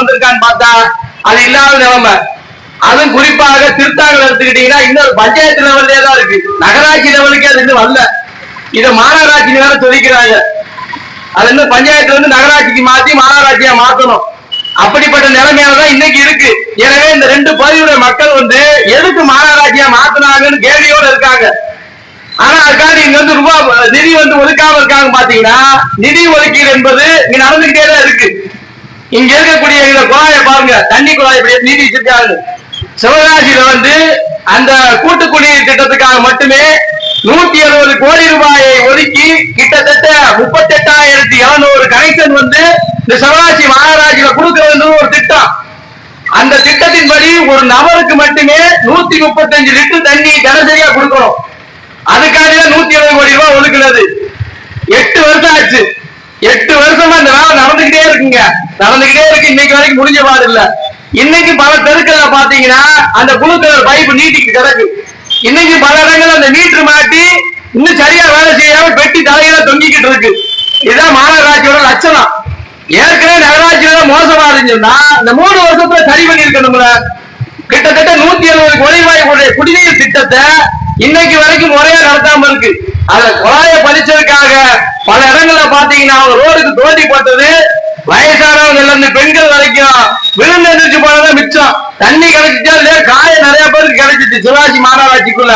நடந்திருக்கான்னு பார்த்தா அது இல்லாத நிலைமை. அதுவும் குறிப்பாக திருத்தாங்கல் எடுத்துக்கிட்டீங்கன்னா இன்னொரு பஞ்சாயத்து லெவல்லே தான் இருக்கு. நகராட்சி லெவலுக்கே அது இன்னும் வரல. இதை மாநகராட்சி வேற சொல்லிக்கிறாங்க. அது இன்னும் பஞ்சாயத்துல இருந்து நகராட்சிக்கு மாத்தி மாநகராட்சியா மாத்தணும். அப்படிப்பட்ட நிலைமையில தான் இன்னைக்கு இருக்கு. எனவே இந்த ரெண்டு பகுதியுடைய மக்கள் வந்து எதுக்கு மாநகராட்சியா மாத்தினாங்கன்னு கேள்வியோட இருக்காங்க. ஆனா அதுக்காக இங்க வந்து ரூபா நிதி வந்து ஒதுக்காம இருக்காங்க பாத்தீங்கன்னா நிதி ஒதுக்கீடு என்பது இங்க நடந்துகிட்டே தான் இருக்கு. இங்க இருக்கக்கூடிய இந்த குழாயை பாருங்க தண்ணி குழாய் இப்படி நீதி வச்சிருக்காங்க சிவகாசியில வந்து அந்த கூட்டு குடிநீர் திட்டத்துக்காக மட்டுமே நூத்தி அறுபது கோடி ரூபாயை ஒதுக்கி கிட்டத்தட்ட முப்பத்தி எட்டாயிரத்தி இருநூறு கனெக்ஷன் வந்து இந்த சிவகாசி மாநகராட்சியில கொடுக்கறது ஒரு திட்டம். அந்த திட்டத்தின்படி ஒரு நபருக்கு மட்டுமே நூத்தி முப்பத்தஞ்சு லிட்டர் தண்ணி தினசரியா கொடுக்கணும். அதுக்காக நூத்தி எழுபது கோடி ரூபாய் ஒதுக்குனது. எட்டு வருஷம் ஆச்சு. எட்டு வருஷமா இந்த வேலை நடந்துகிட்டே நடந்துகிட்டே இருக்கு. இன்னைக்கு வரைக்கும் முடிஞ்ச பாடு இல்ல. இன்னைக்கு பல தெருக்கள்ல பாத்தீங்கன்னா அந்த குழுக்கள் பைப் நீட்டிட்டு கிடக்கு. இன்னைக்கு பல இடங்கள் அந்த மீட்டர் மாட்டி இன்னும் சரியா வேலை செய்யாம பெட்டி தலையில தொங்கிக்கிட்டு இருக்கு. இதுதான் மாநகராட்சியோட லட்சணம். ஏற்கனவே நகராட்சியில மோசமா இருந்துச்சுன்னா இந்த மூணு வருஷத்துல சரி பண்ணிருக்கணும்ல கிட்டத்தட்ட நூத்தி எழுபது கோடி ரூபாய் குடிநீர் திட்டத்தை இன்னைக்கு வரைக்கும் முறையா நடத்தாம இருக்கு. அத குழாய பதிச்சதுக்காக பல இடங்கள்ல பாத்தீங்கன்னா அவங்க ரோடுக்கு தோண்டி போட்டது வயசானவங்க இருந்து பெண்கள் வரைக்கும் விழுந்து எந்திரிச்சு போனதான் மிச்சம். தண்ணி கிடைச்சிச்சா இல்லையா? காய நிறைய பேருக்கு கிடைச்சிச்சு சிவாஜி மாநகராட்சிக்குள்ள.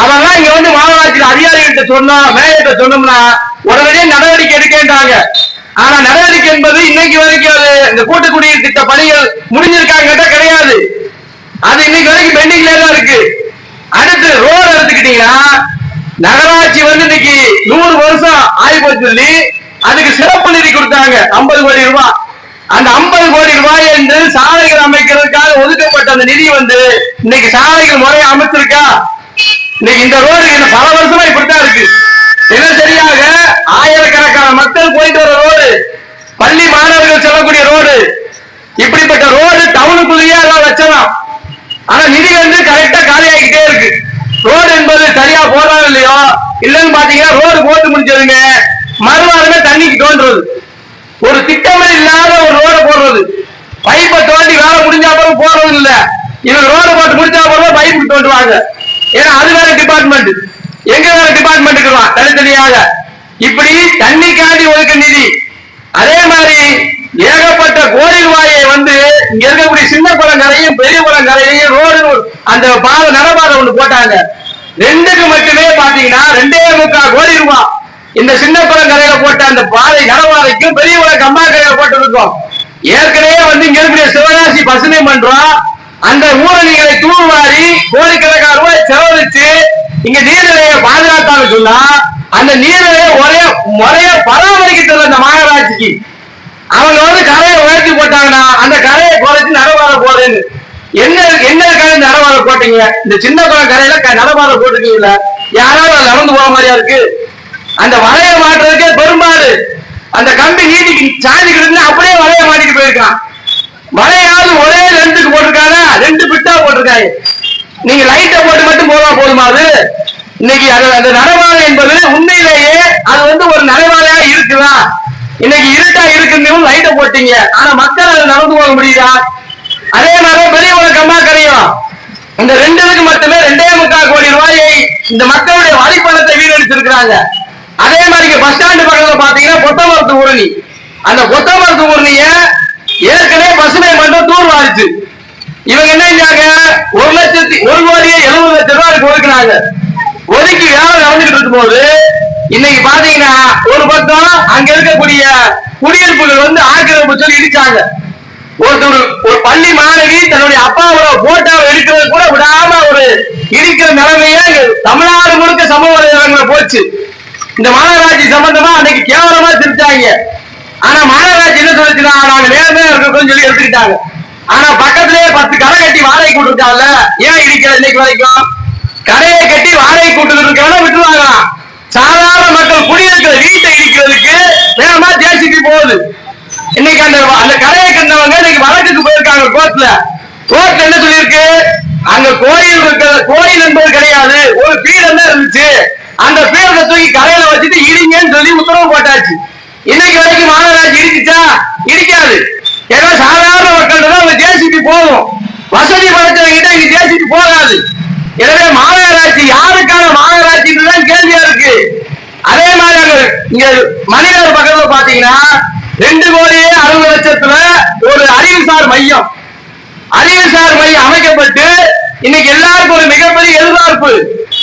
அதெல்லாம் இங்க வந்து மாநகராட்சியில அதிகாரிகிட்ட சொன்னோம் மேயர்கிட்ட சொன்னோம்னா உடனடியே நடவடிக்கை எடுக்கேன்றாங்க ஆனா நடவடிக்கை என்பது இன்னைக்கு வரைக்கும் அது இந்த கூட்டு குடிநீர் திட்ட பணிகள் முடிஞ்சிருக்காங்க கிடையாது. அது இன்னைக்கு வரைக்கும் பெண்டிங்ல தான் இருக்கு. அடுத்து ரோடு எடுத்துக்கிட்டீங்கன்னா நகராட்சி வந்து இன்னைக்கு நூறு வருஷம் ஆகி போச்சு சொல்லி அதுக்கு சிறப்பு நிதி கொடுத்தாங்க. ஐம்பது கோடி ரூபாய். அந்த ஐம்பது கோடி ரூபாய் என்று சாலைகள் அமைக்கிறதுக்காக ஒதுக்கப்பட்ட அந்த நிதி வந்து இன்னைக்கு சாலைகள் முறையை அமைச்சிருக்கா? இன்னைக்கு இந்த ரோடு பல வருஷமா இப்படித்தான் இருக்கு. தினசரியாக ஆயிரக்கணக்கான மக்கள் போயிட்டு வர ரோடு. பள்ளி மாணவர்கள் செல்லக்கூடிய ரோடு. இப்படிப்பட்ட ரோடு டவுனுக்குள்ளேயே எல்லாம் வச்சலாம். ஆனா நிதி வந்து கரெக்டா காலியாகிட்டே இருக்கு. ரோடு என்பது சரியா போறாங்க இல்லையோ? இல்லைன்னு பாத்தீங்கன்னா ரோடு போட்டு முடிஞ்சதுங்க மறுவாரமே தண்ணிக்கு தோன்றது. ஒரு திட்டமே இல்லாத ஒரு ரோட போடுறது. பைப்பை தோண்டி வேலை முடிஞ்ச அப்புறம் போறது இல்ல. இவங்க ரோடு போட்டு முடிச்ச அப்புறம் பைப்பு தோண்டுவாங்க. ஏன்னா அது வேற டிபார்ட்மெண்ட் எங்க வேற டிபார்ட்மெண்ட் இருக்கலாம் தனித்தனியாக. இப்படி தண்ணிக்காண்டி ஒதுக்க நிதி. அதே மாதிரி ஏகப்பட்ட கோயில் ரூபாயை வந்து இங்க இருக்கக்கூடிய சின்ன குளங்கரையும் பெரிய குளங்கரையும் ரோடு அந்த பாதை நடபாதை ஒண்ணு போட்டாங்க. ரெண்டுக்கு மட்டுமே பாத்தீங்கன்னா ரெண்டே முக்கால் கோடி ரூபாய் இந்த சின்ன குளங்கரையில போட்ட அந்த பாதை நடபாதைக்கும் பெரிய குளம் கம்மாக்கரையில போட்டிருக்கோம். ஏற்கனவே வந்து இங்க இருக்கிற சிவகாசி பசுமை மன்றம் அந்த ஊரணிகளை தூர்வாரி கோடிக்கணக்கான ரூபாய் செலவழிச்சு இங்க நீர்நிலையை பாதுகாத்தாலும் சொன்னா அந்த நீர்நிலையை ஒரே முறைய பராமரிக்க தெரியல இந்த மாநகராட்சிக்கு. அவங்க வந்து கரையை உயர்த்தி போட்டாங்கன்னா அந்த கரையை குறைச்சு நடவார போறேன்னு. என்ன என்ன கரை நடவார போட்டீங்க? இந்த சின்ன குளம் கரையில க- நடவார போட்டுட்டீங்கல்ல யாராவது நடந்து போற மாதிரியா இருக்கு? அந்த வலைய மாட்டுறதுக்கே பெரும்பாடு. அந்த கம்பி நீதிக்கு சாதிக்கிட்டு கிடந்து அப்படியே வலைய மாட்டிட்டு போயிருக்கான். வலையாவது ஒரே லென்த்துக்கு போட்டிருக்கானா? ரெண்டு பிட்டா போட்டிருக்காங்க. நீங்க லைட்டை போட்டு மட்டும் போதா போதுமா அது? இன்னைக்கு அது அந்த நரவாலை என்பது உண்மையிலேயே அது வந்து ஒரு நடைபாதையா இருக்குதா? இன்னைக்கு இருட்டா இருக்குன்னு லைட்டை போட்டீங்க. ஆனா மக்கள் அது நடந்து போக முடியுதா? அதே மாதிரி ஒரு கம்மா கரையும். இந்த ரெண்டு மட்டுமே ரெண்டே முக்கால் கோடி ரூபாயை இந்த மக்களுடைய வரிப்பணத்தை வீணடிச்சிருக்கிறாங்க. அதே மாதிரி பஸ் ஸ்டாண்டு பக்கத்துல பாத்தீங்கன்னா கொத்தமரத்து ஊரணி. அந்த கொத்தமரத்து ஊரணிய ஏற்கனவே பசுமை மன்றம் தூர் வாரிச்சு இவங்க என்ன செஞ்சாங்க? ஒரு லட்சத்தி ஒரு கோடியே எழுபது லட்சம் ரூபாய் ஒதுக்குனாங்க. ஒதுக்கி வேலை நடந்துகிட்டு இருக்கும் போது இன்னைக்கு பாத்தீங்கன்னா ஒரு பக்கம் அங்க இருக்கக்கூடிய குடியிருப்புகள் வந்து ஆக்கிரமிப்பு சொல்லி இடிச்சாங்க. ஒருத்தர் ஒரு பள்ளி மாணவி தன்னுடைய அப்பாவோட போட்டோவை எடுக்கிறது கூட விடாம ஒரு இடிக்கிற நிலைமையே தமிழ்நாடு முழுக்க சமூக போச்சு. இந்த மாநகராட்சி சம்பந்தமா அன்னைக்கு கேவலமா சிரிச்சாங்க. ஆனா மாநகராட்சி என்ன சொல்லுச்சுன்னா நாங்க நேர்மையா இருக்கோம்னு சொல்லி எடுத்துக்கிட்டாங்க. ஆனா பக்கத்திலேயே பத்து கடை கட்டி வாடகை கூட்டிருக்காங்கல்ல ஏன் இடிக்கல இன்னைக்கு வரைக்கும்? கடையை கட்டி வாடகை கூட்டு இருக்கவன விட்டுருவாங்களாம் சாதாரண மக்கள் குடியிருக்கிற வீட்டை இடிக்கிறதுக்கு வேகமா ஜேசிபி போகுது. இன்னைக்கு அந்த அந்த கடையை கண்டவங்க இன்னைக்கு வழக்குக்கு போயிருக்காங்க கோர்ட்ல. கோர்ட் என்ன சொல்லியிருக்கு? அங்க கோயில் இருக்கிற கோயில் என்பது கிடையாது. ஒரு பீடம் தான் இருந்துச்சு. அந்த பீடத்தை தூக்கி கரையில வச்சுட்டு இடிங்கன்னு சொல்லி உத்தரவு போட்டாச்சு. இன்னைக்கு வரைக்கும் மாநகராட்சி இடிச்சுச்சா இடிக்காது ஏன்னா சாதாரண வசதி படைத்தவங்கிட்ட இங்க ஜேசிபி போகாது. எனவே மாநகராட்சி யாருக்கான மாநகராட்சின்னு தான் கேள்வியா இருக்கு. அதே மாதிரி அங்க இங்க மனிதர் பக்கத்துல பாத்தீங்கன்னா ரெண்டு கோடியே அறுபது லட்சத்துல ஒரு அறிவுசார் மையம். அறிவுசார் மையம் அமைக்கப்பட்டு இன்னைக்கு எல்லாருக்கும் ஒரு மிகப்பெரிய எதிர்பார்ப்பு.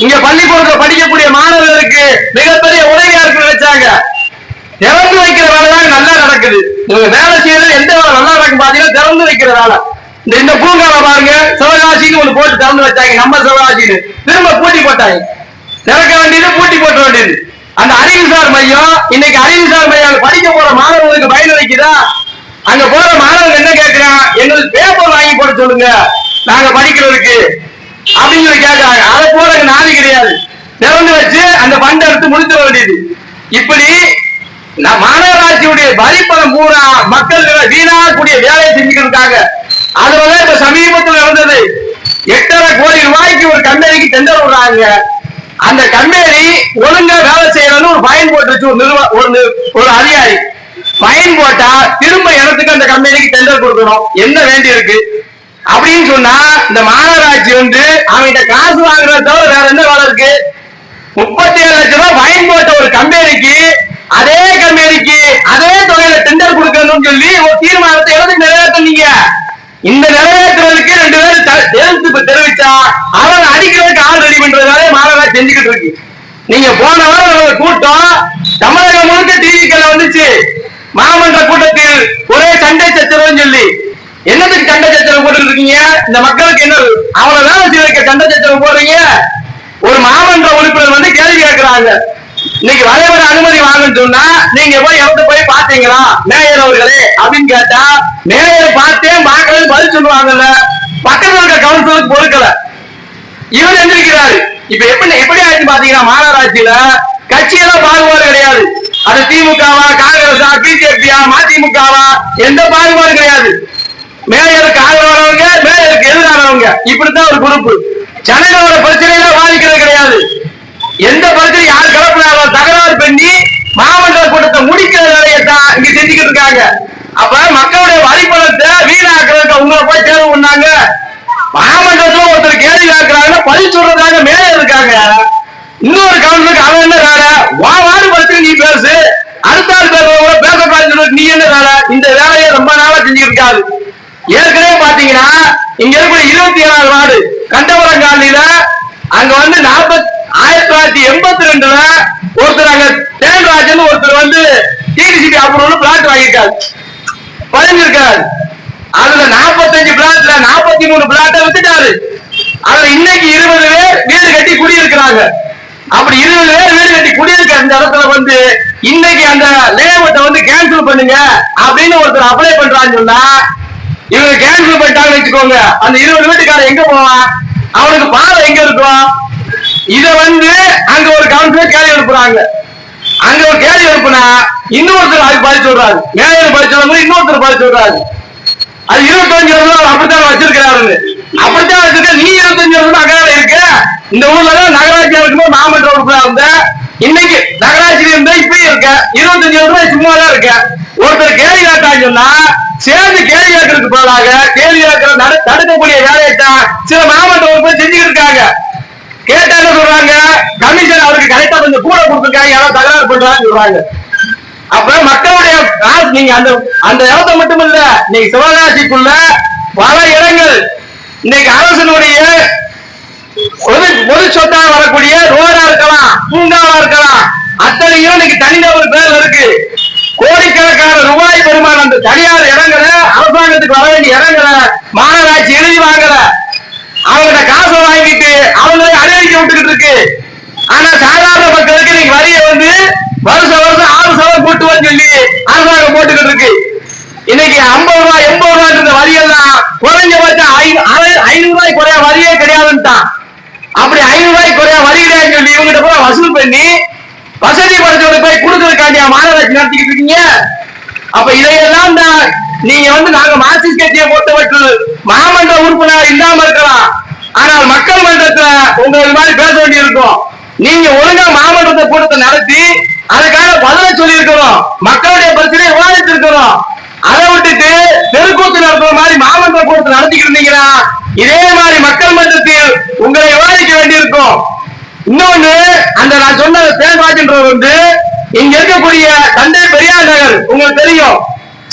இங்க பள்ளிக்கூடத்துல படிக்கக்கூடிய மாணவர்களுக்கு மிகப்பெரிய உதவியா இருக்கு நினைச்சாங்க. திறந்து வைக்கிற வேலை தான் நல்லா நடக்குது. இவங்க வேலை செய்யறது எந்த வேலை நல்லா நடக்கும் பாத்தீங்கன்னா திறந்து வைக்கிற வேலை. இந்த இந்த பூங்காவை பாருங்க சிவகாசின்னு ஒண்ணு போட்டு திறந்து வச்சாங்க. நம்ம சிவகாசின்னு. திரும்ப பூட்டி போட்டாங்க. திறக்க வேண்டியது பூட்டி போட்ட வேண்டியது. அந்த அறிவுசார் மையம் இன்னைக்கு அறிவுசார் மையம் படிக்க போற மாணவர்களுக்கு பயனளிக்குதா அங்க போற மாணவர்கள் என்ன கேட்கிறான் எங்களுக்கு பேப்பர் வாங்கி போட சொல்லுங்க. நாங்க படிக்கிறதுக்கு அப்படின்னு சொல்லி கேட்கிறாங்க அதை போல நாதி கிடையாது. திறந்து வச்சு அந்த பண்டை எடுத்து முடித்து வேண்டியது இப்படி மாநகராட்சியுடைய வரிப்பணம் பூரா மக்கள் வீணாகக்கூடிய வேலையை செஞ்சுக்கிறதுக்காக. அதுவரை இப்ப சமீபத்தில் நடந்தது. எட்டரை கோடி ரூபாய்க்கு ஒரு கம்பெனிக்கு டெண்டர் விடுறாங்க. அந்த கம்பெனி ஒழுங்கா வேலை செய்யணும்னு ஒரு பயன் போட்டுருச்சு ஒரு நிறுவ ஒரு ஒரு அதிகாரி. பயன் போட்டா திரும்ப இடத்துக்கு அந்த கம்பெனிக்கு டெண்டர் கொடுக்கணும். என்ன வேண்டி இருக்கு அப்படின்னு சொன்னா இந்த மாநகராட்சி வந்து அவன்கிட்ட காசு வாங்குறத தவிர வேற என்ன வேலை இருக்கு? முப்பத்தி ஏழு லட்சம் ரூபாய் ஃபைன் போட்ட ஒரு கம்பெனிக்கு அதே கம்பெனிக்கு அதே தொகையில டெண்டர் கொடுக்கணும்னு சொல்லி ஒரு தீர்மானத்தை எழுதி நிறைவேற்றினீங்க. இந்த நிறைவேற்றுவதற்கு ரெண்டு பேரும் த- எதிர்ப்பு தெரிவிச்சா அவன் அடிக்கிறதுக்கு ஆள் ரெடி பண்றது வேலையை மாநகராட்சி செஞ்சுக்கிட்டு இருக்கு. நீங்க போன வாரம் நடந்த கூட்டம் தமிழகம் முழுக்க டிவிக்கல வந்துச்சு. மாமன்ற கூட்டத்தில் ஒரே சண்டை சச்சரவுன்னு சொல்லி. என்னத்துக்கு சண்டை சச்சரம் போட்டு இருக்கீங்க? இந்த மக்களுக்கு என்ன அவனை வேலை செய்ய வைக்க சண்டை போடுறீங்க? ஒரு மாமன்ற உறுப்பினர் வந்து கேள்வி கேட்கிறாங்க. இன்னைக்கு வரைவர அனுமதி வாங்கன்னு சொன்னா நீங்க போய் எவ்வளவு போய் பாத்தீங்களா மேயர் அவர்களே அப்படின்னு கேட்டா மேயர் பார்த்தேன் பார்க்கலன்னு பதில் சொல்லுவாங்கல்ல. பக்கத்துல இருக்க கவுன்சிலருக்கு பொறுக்கல. இவர் எந்திரிக்கிறாரு. இப்ப எப்படி எப்படி ஆயிடுச்சு பாத்தீங்கன்னா மாநகராட்சியில கட்சியெல்லாம் பாகுபாடு கிடையாது. அது திமுகவா காங்கிரஸா பிஜேபியா மதிமுகவா எந்த பாகுபாடு கிடையாது. மேயருக்கு ஆதரவானவங்க மேயருக்கு எதிரானவங்க இப்படித்தான் ஒரு குரூப் ஜனங்களோட பிரச்சனையில பாதிக்கிறது கிடையாது. எந்த பிரச்சனை யார் கலப்பினாலும் தகராறு பண்ணி மாமன்ற கூட்டத்தை முடிக்கிற வேலையை தான் இங்க செஞ்சுக்கிட்டு இருக்காங்க. அப்ப மக்களுடைய வரிப்பணத்தை வீணாக்குறதுக்கு உங்களை போய் தேர்வு பண்ணாங்க. மாமன்றத்துல ஒருத்தர் கேள்வி ஆக்குறாங்க பதில் சொல்றதாக மேலே இருக்காங்க இன்னொரு கவுன்சிலுக்கு அவன் என்ன வேலை? வா வாடு பிரச்சனை நீ பேசு. அடுத்த ஆள் பேசுறவங்க பேசக்கூடாதுன்னு நீ என்ன வேலை? இந்த வேலையை ரொம்ப நாளா செஞ்சுக்கிட்டு இருக்காது. ஏற்கனவே பாத்தீங்கன்னா இங்க இருக்கிற இருபத்தி ஏழாவது வார்டு கண்டபுரம் காலனியில அங்க வந்து நாற்பத் ஆயிரத்தி தொள்ளாயிரத்தி எண்பத்தி ரெண்டுல ஒருத்தர் அங்க தேன்ராஜன் ஒருத்தர் வந்து டிடிசிபி அப்ரூவல் பிளாட் வாங்கியிருக்காரு. பதிஞ்சிருக்காரு அதுல நாற்பத்தஞ்சு பிளாட்ல நாற்பத்தி மூணு பிளாட்டை வித்துட்டாரு. அதுல இன்னைக்கு இருபது பேர் வீடு கட்டி குடியிருக்கிறாங்க. அப்படி இருபது பேர் வீடு கட்டி குடியிருக்க அந்த இடத்துல வந்து இன்னைக்கு அந்த லேஅவுட்டை வந்து கேன்சல் பண்ணுங்க அப்படின்னு ஒருத்தர் அப்ளை பண்றான்னு சொன்னா இவங்க கேன்சல் பண்ணிட்டாங்கன்னு வச்சுக்கோங்க. அந்த இருபது வீட்டுக்காரன் எங்க போவான்? அவனுக்கு பாதை எங்க இருக்கும்? இத வந்து அங்க ஒரு கவுன்சிலர் கேள்வி எழுப்புறாங்க அங்க ஒரு கேள்வி எழுப்புனா இன்னொருத்தர் அது பதில் சொல்றாரு. மேயர் பதில் இன்னொருத்தர் பதில் சொல்றாரு. அது இருபத்தஞ்சு வருஷம் அவர் அப்படித்தான் வச்சிருக்கிறாரு அப்படித்தான் வச்சிருக்க நீ இருபத்தஞ்சு வருஷம் அங்கே இருக்க. இந்த ஊர்ல தான் நகராட்சியா இருக்கும்போது மாமன்ற உறுப்பினர் இருந்த. இன்னைக்கு நகராட்சியில இருந்தா இப்பயும் இருக்க. இருபத்தஞ்சு வருஷம் சும்மா தான் இருக்க. ஒருத்தர் கேள்வி கேட்டாங்கன்னா சேர்ந்து கேள்வி கேட்கறதுக்கு பதிலாக கேள்வி கேட்கிற தடுக்கக்கூடிய வேலையை தான் சில மாமன்ற உறுப்பினர் செஞ்சுக்கிட்டு இருக்காங்க. கேட்டா சொல்றாங்க? கமிஷன் அவருக்கு கரெக்டா கொஞ்சம் கூட கொடுத்துருக்காங்க யாராவது தகராறு பண்றாங்கன்னு சொல்றாங்க. அப்ப மக்களுடைய நீங்க அந்த அந்த இடத்த மட்டும் இல்ல நீங்க சிவகாசிக்குள்ள பல இடங்கள். இன்னைக்கு அரசனுடைய பொது பொது சொத்தா வரக்கூடிய ரோடா இருக்கலாம் பூங்காவா இருக்கலாம் அத்தனையும் இன்னைக்கு தனிநபர் பேர் இருக்கு. கோடிக்கணக்கான ரூபாய் பெருமாள் அந்த தனியார் இடங்களை அரசாங்கத்துக்கு வர வேண்டிய இடங்களை மாநகராட்சி எழுதி வாங்கல. அவங்கள்ட்ட காசை வாங்கிட்டு அவங்களே அனுமதிக்க விட்டுக்கிட்டு இருக்கு. ஆனா சாதாரண மக்களுக்கு இன்னைக்கு வரியை வந்து வருஷம் வருஷம் ஆறு சவரம் கூட்டு வந்து சொல்லி அரசாங்கம் போட்டுக்கிட்டு இருக்கு. இன்னைக்கு ஐம்பது ரூபாய் எண்பது ரூபாய் இருந்த வரியெல்லாம் குறைஞ்சபட்சம் ஐநூறு ரூபாய் குறைய வரியே கிடையாதுன்ட்டான் அப்படி ஐநூறு ரூபாய் குறைய வரி கிடையாதுன்னு சொல்லி இவங்ககிட்ட கூட வசூல் பண்ணி வசதி படைச்சவங்களுக்கு போய் கொடுக்கறதுக்காண்டியா மாநகராட்சி நடத்திக்கிட்டு இருக்கீங்க? அப்ப இதையெல்லாம் தான் நீங்க வந்து நாங்க மார்க்சிஸ்ட் கட்சியை பொறுத்தவற்று மாமன்ற உறுப்பினர் இல்லாம இருக்கலாம். ஆனால் மக்கள் மன்றத்துல உங்களுக்கு மாதிரி பேச வேண்டியிருக்கும். நீங்க ஒழுங்கா மாமன்றத்தை கூட்டத்தை நடத்தி அதுக்கான பதிலை சொல்லி இருக்கிறோம் மக்களுடைய பிரச்சனையை விவாதித்து அதை விட்டுட்டு தெருக்கூத்து நடத்துற மாதிரி மாதிரி மாமன்ற கூட்டத்தை நடத்திக்கிட்டு இருந்தீங்கன்னா இதே மாதிரி மக்கள் மன்றத்தில் உங்களை விவாதிக்க வேண்டியிருக்கும். இன்னொன்னு அந்த நான் சொன்ன தேன்ராஜன்றவர் வந்து இங்க இருக்கக்கூடிய தந்தை பெரியார் நகர் உங்களுக்கு தெரியும்.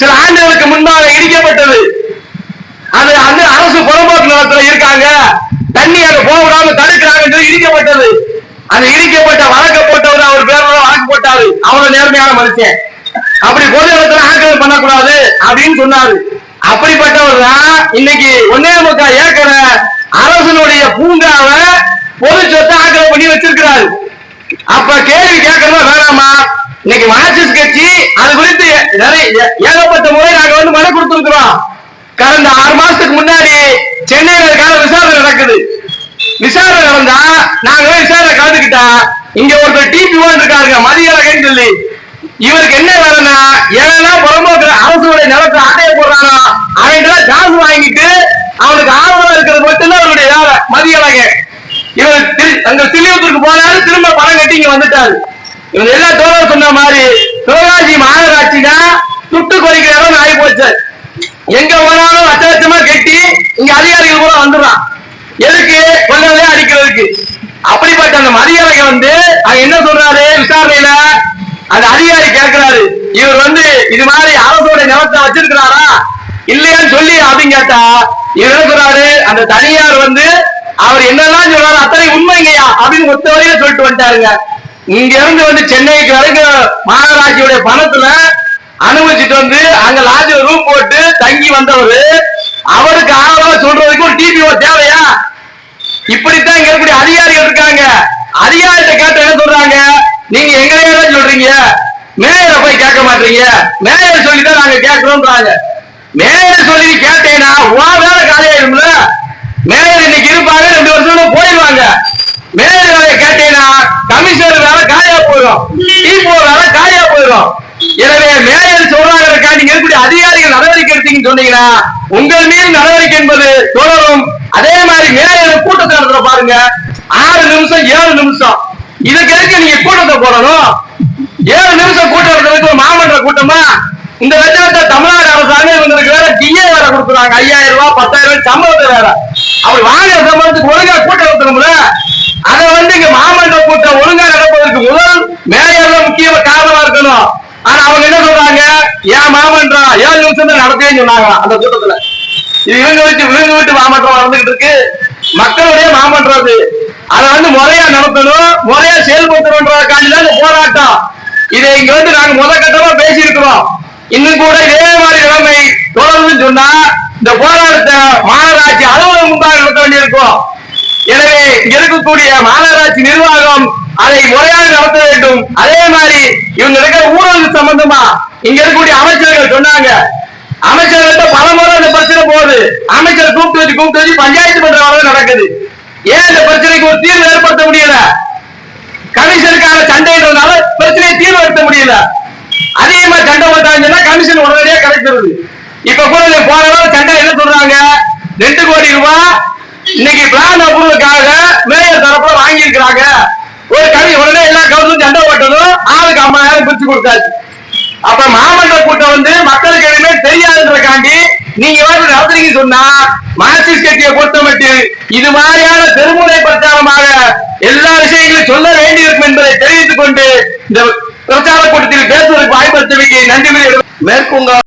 சில ஆண்டுகளுக்கு முன்பாக இடிக்கப்பட்டது. அது அந்த அரசு புறம்போக்கு நிலத்துல இருக்காங்க. தண்ணி அங்க போக விடாம தடுக்கிறாங்க இடிக்கப்பட்டது. அந்த இடிக்கப்பட்ட வழக்க போட்டவர் அவர் பேர்ல வழக்கு போட்டாரு. அவ்வளவு நேர்மையான மனுஷன். அப்படி பொது இடத்துல ஆக்கிரமம் பண்ணக்கூடாது அப்படின்னு சொன்னாரு. அப்படிப்பட்டவர் தான் இன்னைக்கு ஒன்னே முக்கால் ஏக்கரை அரசனுடைய பூங்காவை பொது சொத்தை ஆக்கிரம் பண்ணி வச்சிருக்கிறாரு. அப்ப கேள்வி கேட்கறதா வேணாமா? இன்னைக்கு மார்க்சிஸ்ட் கட்சி அது குறித்து நிறைய ஏகப்பட்ட முறை நாங்க வந்து மனு கொடுத்திருக்கிறோம். கடந்த ஆறு மாசத்துக்கு முன்னாடி சென்னையில இருக்கான விசாரணை நடக்குது. விசாரணை நடந்தா நாங்க விசாரணை கலந்துக்கிட்டா இங்க ஒருத்தர் டிபி இருக்காருங்க மதிய மதியழகன்னு சொல்லி இவருக்கு என்ன வேலைன்னா ஏன்னா புறம்போக்கு அரசுடைய நிலத்தை ஆட்டைய போடுறானோ அவன்கிட்ட காசு வாங்கிட்டு அவனுக்கு ஆர்வம் இருக்கிறது மட்டும்தான் அவருடைய வேலை மதியழகன் இவர் திரு- அங்க தில்லியத்தூருக்கு போனாரு திரும்ப பணம் கட்டி இங்க வந்துட்டாரு இவங்க எல்லா தோழர் சொன்ன மாதிரி சிவகாசி மாநகராட்சினா துட்டு குறைக்கிற இடம் ஆகி போச்சு. எங்க போனாலும் அச்சலட்சமா கட்டி இங்க அதிகாரிகள் கூட வந்துடுறான். எதுக்கு? கொள்ளவே அடிக்கிறதுக்கு. அப்படிப்பட்ட அந்த மரியாதை வந்து அங்க என்ன சொல்றாரு? விசாரணையில அந்த அதிகாரி கேட்கிறாரு. இவர் வந்து இது மாதிரி அரசோட நிலத்தை வச்சிருக்கிறாரா? இல்லையான்னு சொல்லி அப்படின்னு கேட்டா இவர் என்ன சொல்றாரு? அந்த தனியார் வந்து அவர் என்னெல்லாம் சொல்றாரு அத்தனை உண்மைங்கய்யா அப்படின்னு ஒத்த வரையில சொல்லிட்டு வந்துட்டாருங்க. இங்க இருந்து வந்து சென்னைக்கு வரைக்கும் மாநகராட்சியுடைய பணத்துல அனுமதிச்சுட்டு வந்து அங்க லாஜ் ரூம் போட்டு தங்கி வந்தவர் அவருக்கு ஆதரவா சொல்றதுக்கு ஒரு டிபிஓ தேவையா? இப்படித்தான் இங்க இருக்கக்கூடிய அதிகாரிகள் இருக்காங்க. அதிகாரிகிட்ட கேட்ட என்ன சொல்றாங்க? நீங்க எங்களையே தான் சொல்றீங்க? மேயரை போய் கேட்க மாட்டீங்க. மேயர் சொல்லி தான் நாங்க கேட்கிறோம்ன்றாங்க. மேயர் சொல்லி கேட்டேன்னா உன் வேலை காலியாயிரும்ல? மேயர் இன்னைக்கு இருப்பாங்க ரெண்டு வருஷம் போயிடுவாங்க. மேயர் வேலையை கேட்டீங்கன்னா கமிஷனர் வேலை காலியா போயிடும். டிபோ வேலை காலியா போயிடும். எனவே மேயர் சொல்றாங்க நீங்க இருக்கக்கூடிய அதிகாரிகள் நடவடிக்கை எடுத்தீங்கன்னு சொன்னீங்கன்னா உங்கள் மீது நடவடிக்கை என்பது தொடரும். அதே மாதிரி மேயர் கூட்டத்தை நடத்துற பாருங்க. ஆறு நிமிஷம் ஏழு நிமிஷம். இதுக்கு எதுக்கு நீங்க கூட்டத்தை போடணும்? ஏழு நிமிஷம் கூட்டம் நடத்துறதுக்கு மாமன்ற கூட்டமா? இந்த லட்சத்தை தமிழ்நாடு அரசாங்கம் இவங்களுக்கு வேற டிஏ வேற கொடுக்குறாங்க ஐயாயிரம் ரூபாய் பத்தாயிரம் ரூபாய் சம்பளத்தை வேற. அப்படி வாங்குற சம்பளத்துக்கு ஒழுங்கா கூட்டம் நடத்தணும்ல? அதை வந்து இங்க மாமன்ற கூட்டம் ஒழுங்கா நடப்பதற்கு முதல் மேயர் முக்கிய காரணமா இருக்கணும். ஆனா அவங்க என்ன சொல்றாங்க? ஏன் மாமன்றம் ஏழு நிமிஷம் தான் சொன்னாங்க அந்த கூட்டத்துல. இது இவங்க வச்சு இவங்க வீட்டு மாமன்றம் நடந்துகிட்டு இருக்கு. மக்களுடைய மாமன்றம் அது. அதை வந்து முறையா நடத்தணும். முறையா செயல்படுத்தணுன்றதுக்காண்டி தான் இந்த போராட்டம். இதை இங்க வந்து நாங்க முதல் கட்டமா பேசி இருக்கிறோம் இன்னும் கூட இதே மாதிரி நிலைமை தொடர்ந்து சொன்னா இந்த போராட்டத்தை மாநகராட்சி அலுவலகம் முன்பாக நடத்த வேண்டியிருக்கும். எனவே இங்க இருக்கக்கூடிய மாநகராட்சி நிர்வாகம் அதை முறையாக நடத்த வேண்டும். அதே மாதிரி இவங்க இருக்கிற ஊழல் சம்பந்தமா இங்க இருக்கக்கூடிய அமைச்சர்கள் சொன்னாங்க. அமைச்சர்கள்ட்ட பல முறை இந்த பிரச்சனை போகுது. அமைச்சர் கூப்பிட்டு வச்சு கூப்பிட்டு வச்சு பஞ்சாயத்து பண்ற வேலை நடக்குது. ஏன் இந்த பிரச்சனைக்கு ஒரு தீர்வு ஏற்படுத்த முடியல? கமிஷனுக்கான சண்டைன்றதுனால பிரச்சனையை தீர்வுபடுத்த முடியல. அதிகமா சண்டை போட்டாங்கன்னா கமிஷன் உடனடியா கிடைக்கிறது இப்ப கூட இந்த போன வாரம் சண்டை என்ன சொல்றாங்க? ரெண்டு கோடி ரூபாய் இன்னைக்கு பிளான் அப்ரூவலுக்காக மேயர் தரப்புல வாங்கி இருக்கிறாங்க ஒரு கவி உடனே எல்லா கவுன்சிலும் சண்டை போட்டதும் ஆளுக்கு ஐம்பதாயிரம் பிரிச்சு கொடுத்தாச்சு. அப்ப மாமன்ற கூட்டம் வந்து மக்களுக்கு எதுவுமே தெரியாதுன்றக்காண்டி நீங்க வந்து நடத்துறீங்க சொன்னா மார்க்சிஸ்ட் கட்சியை பொறுத்தமட்டு இது மாதிரியான தெருமுனை பிரச்சாரமாக எல்லா விஷயங்களையும் சொல்ல வேண்டியிருக்கும் என்பதை தெரிவித்துக் கொண்டு இந்த பிரச்சார கூட்டத்தில் பேசுவதற்கு வாய்ப்பளித்தமைக்கு நன்றி மேற்கொங்க.